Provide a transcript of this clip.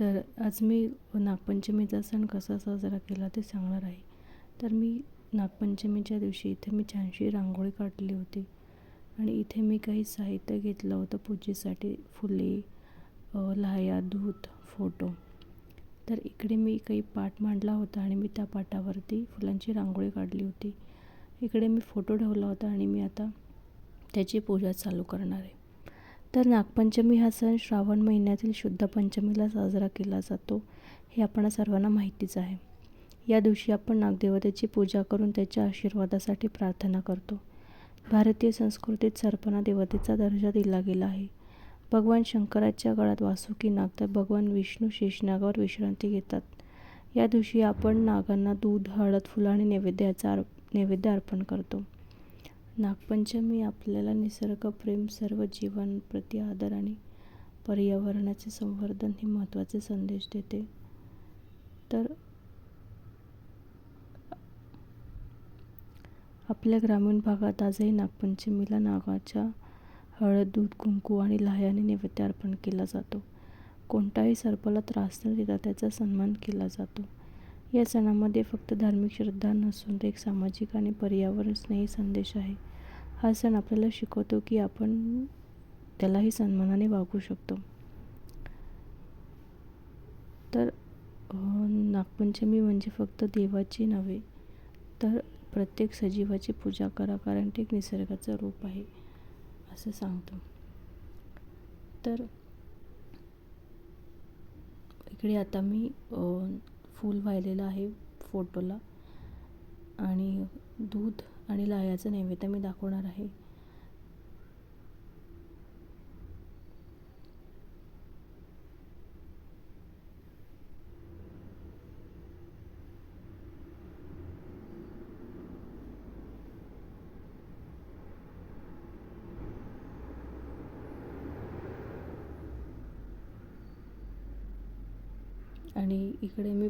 तर आज मी नागपंचमीचा सण कसा साजरा केला ते सांगणार आहे. तर मी नागपंचमीच्या दिवशी इथे मी छानशी रांगोळी काढली होती. आणि इथे मी काही साहित्य घेतलं होतं पूजेसाठी फुले लाह्या दूध फोटो. तर इकडे मी काही पाट मांडला होता आणि मी त्या पाटावरती फुलांची रांगोळी काढली होती. इकडे मी फोटो ठेवला होता आणि मी आता त्याची पूजा चालू करणार आहे. तर नागपंचमी हा सण श्रावण महिन्यातील शुद्ध पंचमीला साजरा केला जातो. हे आपणा सर्वांना माहितीच आहे. या दिवशी आपण नागदेवतेची पूजा करून त्याच्या आशीर्वादासाठी प्रार्थना करतो. भारतीय संस्कृतीत सर्पांना देवतेचा दर्जा दिला गेला आहे. भगवान शंकराच्या गळ्यात वासुकी नाग तर भगवान विष्णू शेषनागावर विश्रांती घेतात. या दिवशी आपण नागांना दूध हळद फुलं आणि नैवेद्याचा अर्प नैवेद्य अर्पण करतो. नागपंचमी आपल्याला निसर्गप्रेम सर्व जीवांप्रती आदर आणि पर्यावरणाचे संवर्धन हे महत्त्वाचे संदेश देते. तर आपल्या ग्रामीण भागात आजही नागपंचमीला नागाच्या हळद दूध कुंकू आणि लाह्याने नैवेद्य अर्पण केला जातो. कोणताही सर्पाला त्रास न देता त्याचा सन्मान केला जातो. या सणामध्ये फक्त धार्मिक श्रद्धा नसून ते एक सामाजिक आणि पर्यावरणस्नेही संदेश आहे. हा सण आपल्याला शिकवतो की आपण त्यालाही सन्मानाने वागू शकतो. तर नागपंचमी म्हणजे फक्त देवाची नव्हे तर प्रत्येक सजीवाची पूजा करा कारण ते एक निसर्गाचं रूप आहे असं सांगतो. तर इकडे आता मी फूल वाहिलेलं आहे फोटोला. आणि दूध आणि लाह्याचं नैवेद्य मी दाखवणार आहे. आणि इकडे मी